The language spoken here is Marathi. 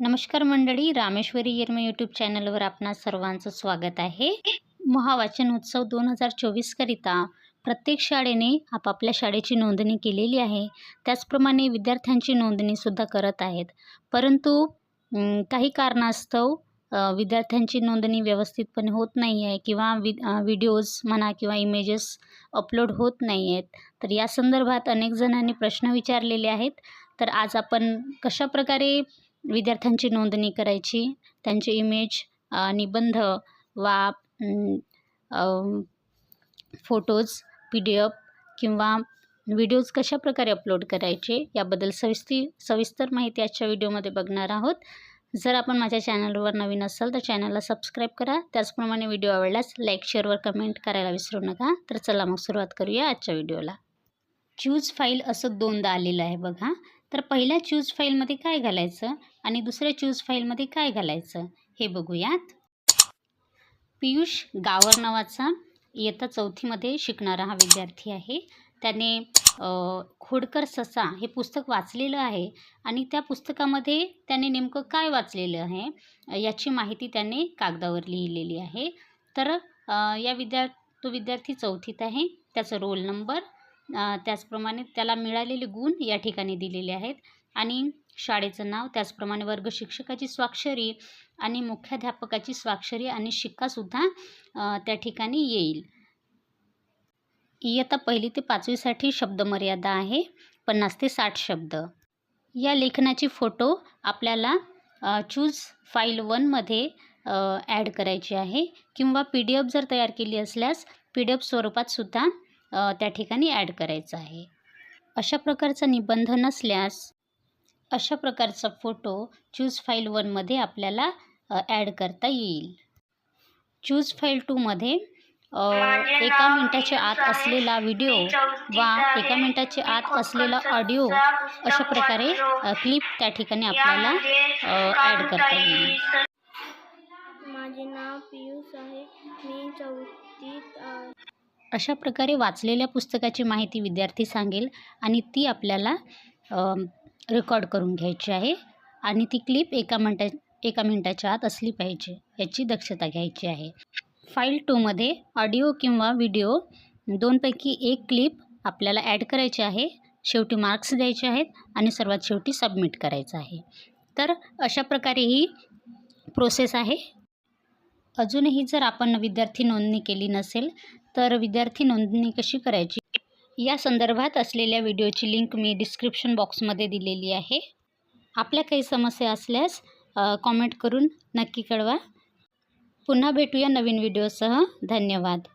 नमस्कार मंडळी रामेश्वरी येरमे यूट्यूब चॅनलवर आपणा सर्वांचं स्वागत आहे. महावाचन उत्सव दोन हजार चोवीसकरिता प्रत्येक शाळेने आपापल्या शाळेची नोंदणी केलेली आहे. त्याचप्रमाणे विद्यार्थ्यांची नोंदणीसुद्धा करत आहेत. परंतु काही कारणास्तव विद्यार्थ्यांची नोंदणी व्यवस्थितपणे होत नाही आहे किंवा वि व्हिडिओज म्हणा किंवा इमेजेस अपलोड होत नाही आहेत. तर या संदर्भात अनेक जणांनी प्रश्न विचारलेले आहेत. तर आज आपण कशाप्रकारे विद्यार्थ्यांची नोंदणी करायची त्यांचे इमेज निबंध वा फोटोज पी डी एफ किंवा व्हिडिओज कशाप्रकारे अपलोड करायचे याबद्दल सविस्ती सविस्तर माहिती आजच्या व्हिडिओमध्ये बघणार आहोत. जर आपण माझ्या चॅनलवर नवीन असाल तर चॅनलला सबस्क्राईब करा. त्याचप्रमाणे व्हिडिओ आवडल्यास लाईक शेअरवर कमेंट करायला विसरू नका. तर चला मग सुरुवात करूया आजच्या व्हिडिओला चूज फाईल असं दोनदा आलेलं आहे बघा. तर पहिल्या चूज फाईलमध्ये काय घालायचं आणि दुसऱ्या चूज फाईलमध्ये काय घालायचं हे बघूयात. पियुष गावर नावाचा इयत्ता चौथीमध्ये शिकणारा हा विद्यार्थी आहे. त्याने खोडकर ससा हे पुस्तक वाचलेलं आहे आणि त्या पुस्तकामध्ये त्याने नेमकं काय वाचलेलं आहे याची माहिती त्याने कागदावर लिहिलेली आहे. तर या विद्या तो विद्यार्थी चौथीत आहे. त्याचा रोल नंबर त्याचप्रमाणे त्याला मिळालेले गुण या ठिकाणी दिलेले आहेत. आणि शाळेचं नाव त्याचप्रमाणे वर्ग शिक्षकाची स्वाक्षरी आणि मुख्याध्यापकाची स्वाक्षरी आणि शिक्कासुद्धा त्या ठिकाणी येईल. इयत्ता पहिली ते पाचवीसाठी शब्दमर्यादा आहे पन्नास ते साठ शब्द. या लेखनाची फोटो आपल्याला चूज फाईल वनमध्ये ॲड करायची आहे. किंवा पी डी एफ जर तयार केली असल्यास पी डी एफ स्वरूपातसुद्धा त्या ठिकाणी ॲड करायचं आहे. अशा प्रकारचा निबंध नसल्यास अशा प्रकारचा फोटो चूज फाईल वनमध्ये आपल्याला ॲड करता येईल. चूज फाईल टूमध्ये एका मिनटाच्या आत असलेला व्हिडिओ वा एका मिनटाच्या आत असलेला ऑडिओ अशा प्रकारे क्लिप त्या ठिकाणी आपल्याला ॲड करता येईल. माझे नाव पियुष आहे. मी चौथीत अशा प्रकारे वाचलेल्या पुस्तकाची माहिती विद्यार्थी सांगेल आणि ती आपल्याला रेकॉर्ड करून घ्यायची आहे आणि ती क्लिप एका मिनटा एका मिनटाच्या आत असली पाहिजे याची दक्षता घ्यायची आहे. फाईल टूमध्ये ऑडिओ किंवा व्हिडिओ दोनपैकी एक क्लिप आपल्याला ॲड करायची आहे शेवटी मार्क्स द्यायचे आहेत आणि सर्वात शेवटी सबमिट करायचं आहे. तर अशा प्रकारे ही प्रोसेस आहे. अजूनही जर आपण विद्यार्थी नोंदणी केली नसेल तर विद्यार्थी नोंदणी कशी करायची? या संदर्भात असलेल्या व्हिडिओची लिंक मी डिस्क्रिप्शन बॉक्समध्ये दिलेली आहे. आपल्या काही समस्या असल्यास कॉमेंट करून नक्की कळवा. पुन्हा भेटूया नवीन व्हिडिओसह. धन्यवाद.